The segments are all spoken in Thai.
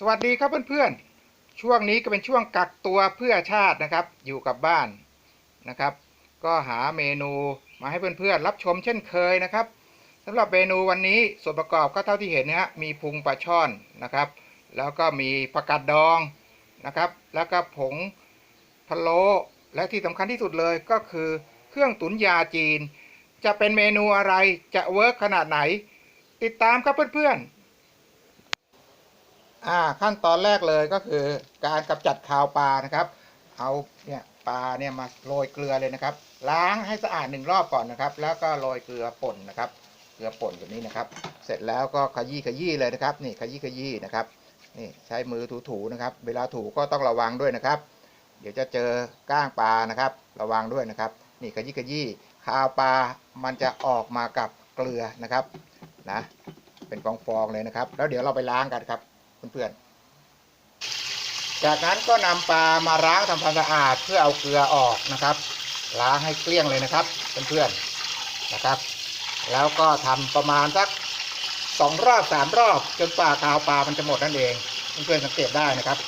สวัสดีครับเพื่อนๆ ช่วงนี้ก็เป็นช่วงกักตัวเพื่อชาตินะครับ อยู่กับบ้านนะครับ ก็หาเมนูมาให้เพื่อนๆ รับชมเช่นเคยนะครับสำหรับเมนูวันนี้ส่วนประกอบก็เท่าที่เห็นนะฮะมีพุงปลาช่อนนะครับ แล้วก็มีผักกาดดองนะครับ แล้วก็ผงพะโล้และที่สำคัญที่สุดเลยก็คือเครื่องตุ๋นยาจีน จะเป็นเมนูอะไรจะเวิร์กขนาดไหน ติดตามครับเพื่อนๆ อ่าขั้นตอนแรกเลยก็คือการกำจัดคาวปลานะครับ เอาเนี่ยปลาเนี่ยมาโรยเกลือเลยนะครับ ล้างให้สะอาดหนึ่งรอบก่อนนะครับ แล้วก็โรยเกลือป่นนะครับ เกลือป่นแบบนี้นะครับ เสร็จแล้วก็ขยี้ขยี้เลยนะครับ นี่ขยี้ขยี้นะครับนี่ใช้มือถูๆนะครับ เวลาถูก็ต้องระวังด้วยนะครับ เดี๋ยวจะเจอก้างปลานะครับ ระวังด้วยนะครับ นี่ขยี้ขยี้คาวปลามันจะออกมากับเกลือนะครับนะเป็นฟองๆเลยนะครับ แล้วเดี๋ยวเราไปล้างกันครับ เพื่อนๆ จากนั้นก็นำปลามาล้างทำความสะอาดเพื่อเอาเกลือออกนะครับล้างให้เกลี้ยงเลยนะครับเพื่อนๆนะครับ แล้วก็ทำประมาณสักสองรอบสามรอบ จนปลากาวปลามันจะหมดนั่นเองเพื่อนๆสังเกตได้นะครับ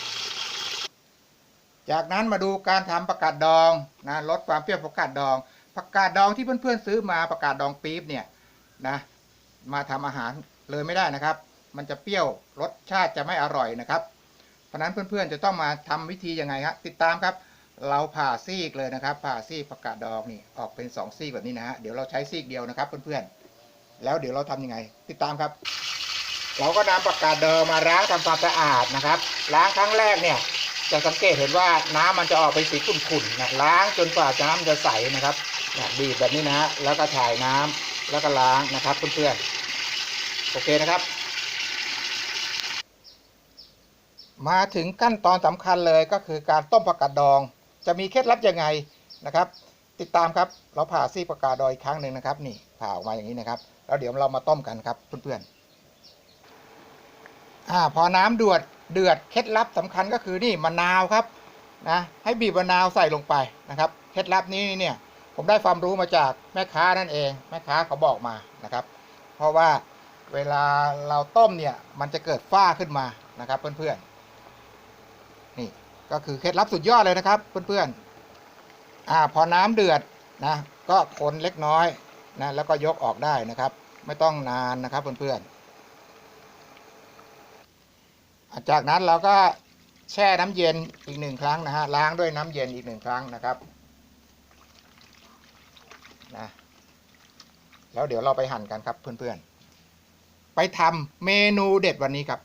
จากนั้นมาดูการทำประกาศดองนะลดความเปรี้ยวของประกาศดองประกาศดองที่เพื่อนๆซื้อมาประกาศดองปี๊บเนี่ยนะมาทำอาหารเลยไม่ได้นะครับ มันจะเปรี้ยวรสชาติจะไม่อร่อยนะครับ เพราะนั้นเพื่อนๆจะต้องมาทำวิธียังไงครับติดตามครับ เราผ่าซีกเลยนะครับ ผ่าซีกผักกาดดองนี่ออกเป็นสองซีกแบบนี้นะฮะเดี๋ยวเราใช้ซีกเดียวนะครับเพื่อนๆแล้วเดี๋ยวเราทำยังไง ติดตามครับ เราก็นำผักกาดดองมาล้างทำความสะอาดนะครับล้างครั้งแรกเนี่ยจะสังเกตเห็นว่าน้ำมันจะออกเป็นสีขุ่นๆนะล้างจนกว่าน้ำจะใสนะครับบีบแบบนี้นะฮะแล้วก็ถ่ายน้ำแล้วก็ล้างนะครับเพื่อนๆโอเคนะครับ มาถึงขั้นตอนสำคัญเลยก็คือการต้มผักกาดดอง จะมีเคล็ดลับยังไงนะครับ ติดตามครับเราผ่าซี่ผักกาดดองอีกครั้งหนึ่งนะครับ นี่ผ่าออกมาอย่างนี้นะครับแล้วเดี๋ยวเรามาต้มกันครับเพื่อนๆอ่าพอน้ำเดือดเดือดเคล็ดลับสำคัญก็คือนี่มะนาวครับนะให้บีบมะนาวใส่ลงไปนะครับเคล็ดลับนี้เนี่ยผมได้ความรู้มาจากแม่ค้านั่นเอง แม่ค้าเขาบอกมานะครับ เพราะว่าเวลาเราต้มเนี่ยมันจะเกิดฝ้าขึ้นมานะครับเพื่อนๆ นี่ก็คือเคล็ดลับสุดยอดเลยนะครับเพื่อนๆอ่าพอน้ำเดือดนะก็คนเล็กน้อยนะแล้วก็ยกออกได้นะครับ ไม่ต้องนานนะครับเพื่อนๆอะจากนั้นเราก็แช่น้ำเย็นอีกหนึ่งครั้งนะฮะล้างด้วยน้ำเย็นอีกหนึ่งครั้งนะครับนะแล้วเดี๋ยวเราไปหั่นกันครับเพื่อนๆ ไปทำเมนูเด็ดวันนี้ครับ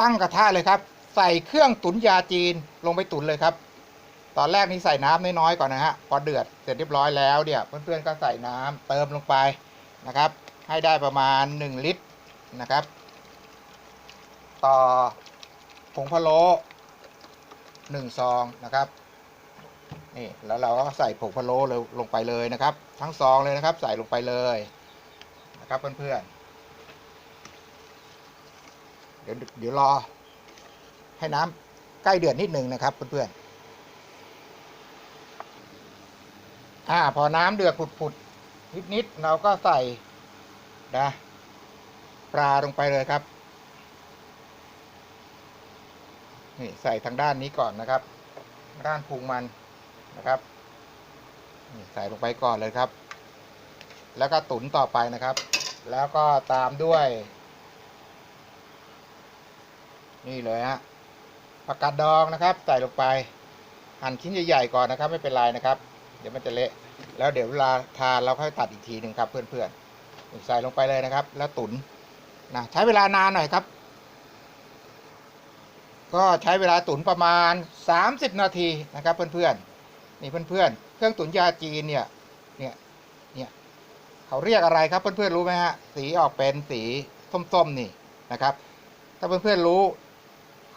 ตั้งกระทะเลยครับ ใส่เครื่องตุ๋นยาจีนลงไปตุ๋นเลยครับ ตอนแรกนี่ใส่น้ำน้อยๆก่อนนะฮะพอเดือดเสร็จเรียบร้อยแล้วเดี๋ยวเพื่อนๆก็ใส่น้ำเติมลงไปนะครับ ให้ได้ประมาณ 1 ลิตรนะครับ ต่อผงพะโล้หนึ่งซองนะครับนี่แล้วเราก็ใส่ผงพะโล้เลยลงไปเลยนะครับ ทั้งซองเลยนะครับ ใส่ลงไปเลยนะครับเพื่อนๆเดี๋ยวเดี๋ยวรอ ให้น้ำใกล้เดือดนิดหนึ่งนะครับเพื่อนๆอ่า พอน้ำเดือดผุดๆนิดๆเราก็ใส่นะปลาลงไปเลยครับนี่ใส่ทางด้านนี้ก่อนนะครับ ด้านพุงมันนะครับนี่ใส่ลงไปก่อนเลยครับ แล้วก็ตุ๋นต่อไปนะครับ แล้วก็ตามด้วย นี่เลยฮะ ผักกาดดองนะครับ ใส่ลงไป หั่นชิ้นใหญ่ๆก่อนนะครับ ไม่เป็นไรนะครับ เดี๋ยวมันจะเละ แล้วเดี๋ยวเวลาทานเราค่อยตัดอีกทีหนึ่งครับเพื่อนๆใส่ลงไปเลยนะครับ แล้วตุ๋นนะใช้เวลานานหน่อยครับ ก็ใช้เวลาตุ๋นประมาณ 30 นาทีนะครับ เพื่อนๆนี่เพื่อนๆ เครื่องตุ๋นยาจีนเนี่ยเนี่ยเนี่ยเขาเรียกอะไรครับเพื่อนๆรู้ไหมฮะสีออกเป็นสีส้มๆนี่นะครับ ถ้าเพื่อนๆรู้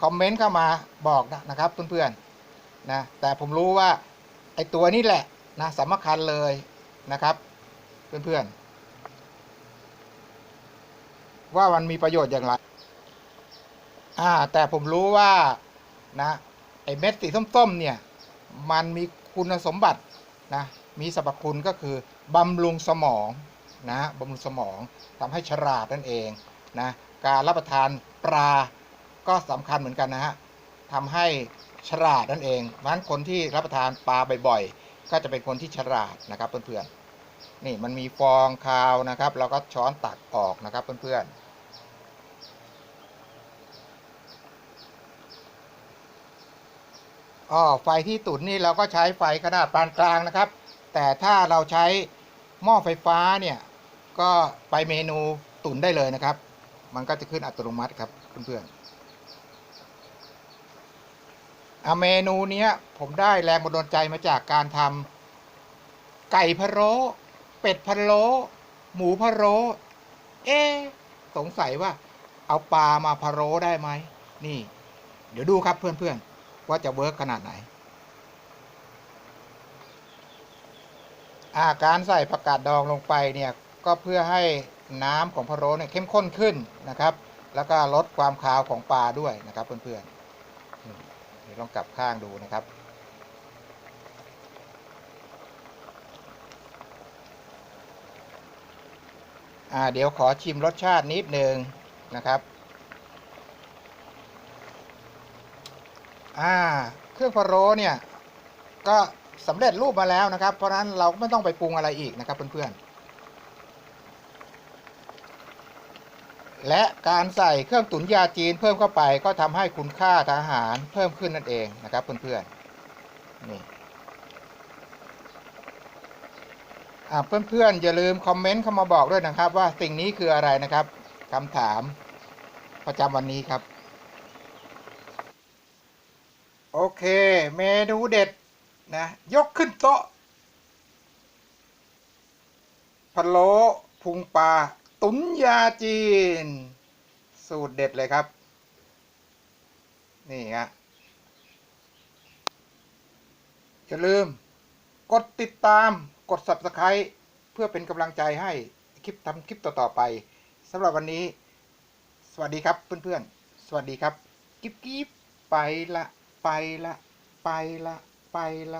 คอมเมนต์เข้ามาบอกนะครับเพื่อนๆนะแต่ผมรู้ว่าไอตัวนี้แหละนะสำคัญเลยนะครับเพื่อนๆว่ามันมีประโยชน์อย่างไรอ่าแต่ผมรู้ว่านะไอเม็ดสีส้มๆเนี่ยมันมีคุณสมบัตินะมีสรรพคุณก็คือบำรุงสมองนะบำรุงสมองทำให้ฉลาดนั่นเองนะการรับประทานปลา ก็สำคัญเหมือนกันนะฮะทำให้ฉลาดนั่นเองเพราะนั้นคนที่รับประทานปลาบ่อยๆ ก็จะเป็นคนที่ฉลาดนะครับเพื่อนๆ นี่มันมีฟองคาวนะครับ เราก็ช้อนตักออกนะครับเพื่อนๆอ๋อไฟที่ตุ๋นนี่เราก็ใช้ไฟขนาดปานกลางนะครับ แต่ถ้าเราใช้หม้อไฟฟ้าเนี่ยก็ไปเมนูตุ๋นได้เลยนะครับ มันก็จะขึ้นอัตโนมัติครับเพื่อนๆ อะเมนูเนี้ย ผมได้แรงบันดาลใจมาจากการทำไก่พะโล้เป็ดพะโล้หมูพะโล้เอ๊สงสัยว่า เอาปลามาพะโล้ได้ไหมนี่ เดี๋ยวดูครับเพื่อนๆ ว่าจะเวิร์กขนาดไหนอาการใส่ผักกาดดองลงไปเนี่ยก็เพื่อให้น้ำของพะโล้เนี่ยเข้มข้นขึ้นนะครับ แล้วก็ลดความคาวของปลาด้วยนะครับเพื่อนๆ ลองกลับข้างดูนะครับอ่าเดี๋ยวขอชิมรสชาตินิดหนึ่งนะครับ อ่า เครื่องพะโล้เนี่ย ก็สำเร็จรูปมาแล้วนะครับ เพราะนั้นเราก็ไม่ต้องไปปรุงอะไรอีกนะครับเพื่อนๆ และการใส่เครื่องตุ๋นยาจีนเพิ่มเข้าไปก็ทำให้คุณค่าทางอาหารเพิ่มขึ้นนั่นเองนะครับเพื่อนๆนี่อ่าเพื่อนๆอย่าลืมคอมเมนต์เข้ามาบอกด้วยนะครับ ว่าสิ่งนี้คืออะไรนะครับคำถามประจำวันนี้ครับ โอเค เมนูเด็ดนะยกขึ้นโต๊ะพะโล้พุงปลา ตุ๋นยาจีน สูตรเด็ดเลยครับ นี่ฮะอย่าลืม กดติดตามกด subscribe เพื่อเป็นกำลังใจให้คลิปทำคลิปต่อ ๆ ไปสำหรับวันนี้ สวัสดีครับเพื่อนๆ สวัสดีครับ กิ๊บกิ๊บไปละ ไปละ ไปละ ไปละ